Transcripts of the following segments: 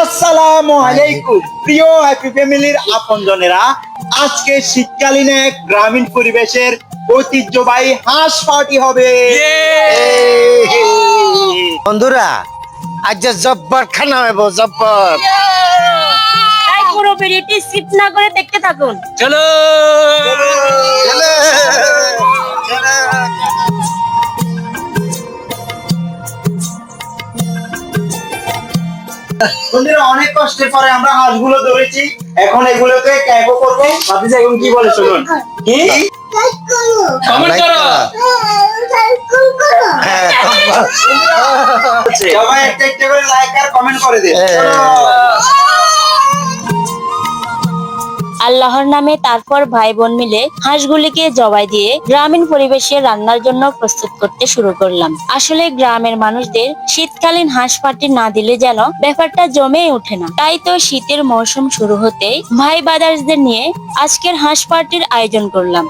আসসালামু আলাইকুম। প্রিয় হ্যাপি ফ্যামিলির আপনজনেরা আজকে শীতকালীন এক গ্রামীণ পরিবেশের ঐতিহ্যবাহী হাঁস পার্টি হবে। বন্ধুরা আজ যে জব্বর খানা হইব জব্বর। তাই পুরো ভিডিওটি স্কিপ না করে দেখতে থাকুন। চলো চলো বন্ধুরা অনেক কষ্টের পরে আমরা হাঁসগুলো ধরেছি। এখন এগুলোকে ক্যাকো করব। ভাবিস এখন কি বলে শুনুন কি? কমেন্ট করো। হ্যাঁ, সবাই একটা একটা করে লাইক আর কমেন্ট করে দিন। হ্যাঁ। আল্লাহর নামে তারপর ভাই বোন মিলে হাঁসগুলিকে জবাই দিয়ে গ্রামীণ পরিবেশে রান্নার জন্য প্রস্তুত করতে শুরু করলাম। আসলে গ্রামের মানুষদের শীতকালীন হাঁস পাটি না দিলে যেন ব্যাপারটা জমে ওঠে না। তাই তো শীতের মৌসুম শুরু হতেই ভাই বাদার্সদের নিয়ে আজকের হাঁস পার্টির আয়োজন করলাম।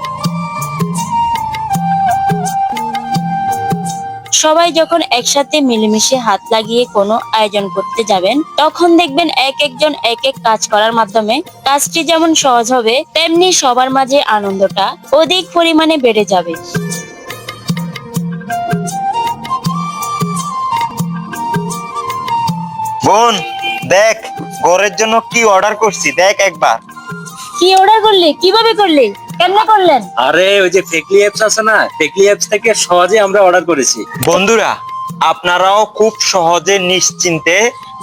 সবাই যখন একসাথে মিলেমিশে হাত লাগিয়ে কোনো আয়োজন করতে যাবেন তখন দেখবেন এক একজন এক এক কাজ করার মাধ্যমে কাজটি যেমন সহজ হবে তেমনি সবার মাঝে আনন্দটা অধিক পরিমাণে বেড়ে যাবে। বোন দেখ ঘরের জন্য কি অর্ডার করছি? দেখ একবার। কি অর্ডার করলি? কীভাবে করলি? কেমনে করলেন? আরে ওই যে ফেকলি অ্যাপস আছে না ফেকলি অ্যাপস থেকে সহজে আমরা অর্ডার করেছি। বন্ধুরা আপনারাও খুব সহজে নিশ্চিন্তে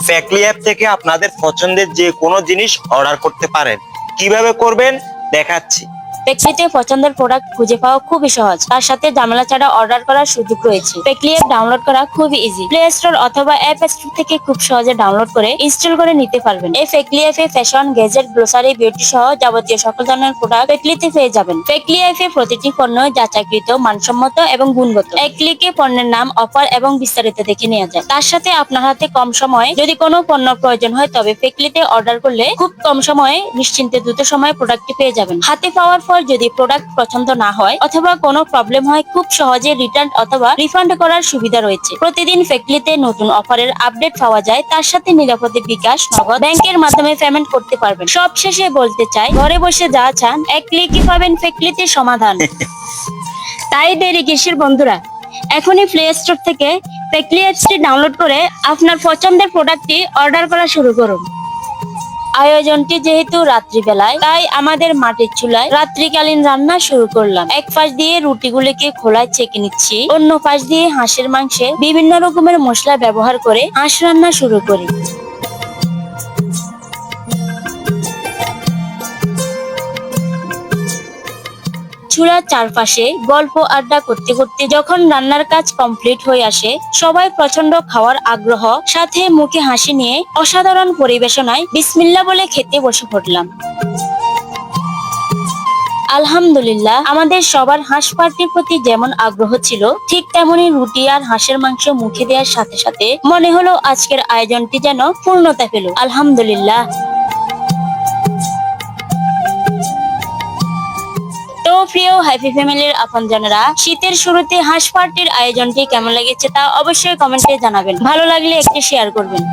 ফ্যাকলি অ্যাপ থেকে আপনাদের পছন্দের যে কোনো জিনিস অর্ডার করতে পারেন। কীভাবে করবেন? দেখাচ্ছি। পেক্সিতে পছন্দের প্রোডাক্ট খুঁজে পাওয়া খুবই সহজ। তার সাথে ঝামেলা ছাড়া অর্ডার করার সুযোগ রয়েছে। পেকলি অ্যাপ ডাউনলোড করা খুবই ইজি প্লে স্টোর অথবা অ্যাপ স্টোর থেকে খুব সহজে ডাউনলোড করে ইনস্টল করে নিতে পারবেন। এই ফেকলি অ্যাপে ফ্যাশন গেজেট গ্লোসারি বিউটি সহ যাবতীয় সকল ধরনের প্রোডাক্ট ফেকলিতে পেয়ে যাবেন। ফেকলি অ্যাপে প্রতিটি পণ্য যাচাইকৃত মানসম্মত এবং গুণগত। এক ক্লিকে পণ্যের নাম অফার এবং বিস্তারিত দেখে নেওয়া যায়। তার সাথে আপনার হাতে কম সময়ে যদি কোনো পণ্য প্রয়োজন হয়, তবে ফেকলিতে অর্ডার করলে খুব কম সময়ে, নিশ্চিন্তে দ্রুত সময়ে প্রোডাক্টটি পেয়ে যাবেন। হাতে পাওয়ার পর যদি প্রোডাক্ট পছন্দ না হয় অথবা কোনো প্রবলেম হয় খুব সহজে রিটার্ন অথবা রিফান্ড করার সুবিধা রয়েছে। প্রতিদিন ফেকলিতে নতুন অফারের আপডেট পাওয়া যায় তার সাথে নিরাপদে বিকাশ নগদ ব্যাংকের মাধ্যমে পেমেন্ট করতে পারবেন। সব শেষে বলতে চাই ঘরে বসে যা চান এক ক্লিকই পাবেন ফেকলিতে সমাধান। তাই দেরি কিসের বন্ধুরা? এখনই প্লে স্টোর থেকে ফেকলি অ্যাপসটি ডাউনলোড করে আপনার পছন্দের প্রোডাক্টটি অর্ডার করা শুরু করুন। আয়োজনটি যেহেতু রাত্রিবেলায়, তাই আমাদের মাটির চুলায় রাত্রিকালীন রান্না শুরু করলাম। এক পাশ দিয়ে রুটিগুলিকে খোলায় চেকে নিচ্ছি, অন্য পাশ দিয়ে হাঁসের মাংসে বিভিন্ন রকমের মশলা ব্যবহার করে হাঁস রান্না শুরু করি। চুলার চারপাশে গল্প আড্ডা করতে করতে যখন রান্নার কাজ কমপ্লিট হয়ে আসে, সবাই প্রচণ্ড খাওয়ার আগ্রহ, সাথে মুখে হাসি নিয়ে অসাধারণ পরিবেশনায় বিসমিল্লা বলে খেতে বসে পড়লাম। আলহামদুলিল্লাহ, আমাদের সবার হাঁস পার্টির প্রতি যেমন আগ্রহ ছিল, ঠিক তেমনি রুটি আর হাঁসের মাংস মুখে দেওয়ার সাথে সাথে মনে হলো আজকের আয়োজনটি যেন পূর্ণতা পেল। আলহামদুলিল্লাহ। প্রিয় হ্যাপি ফ্যামিলির আপনজনেরা, শীতের শুরুতে হাঁস পার্টির আয়োজনটি কেমন লেগেছে তা অবশ্যই কমেন্টে জানাবেন। ভালো লাগলে একটি শেয়ার করবেন।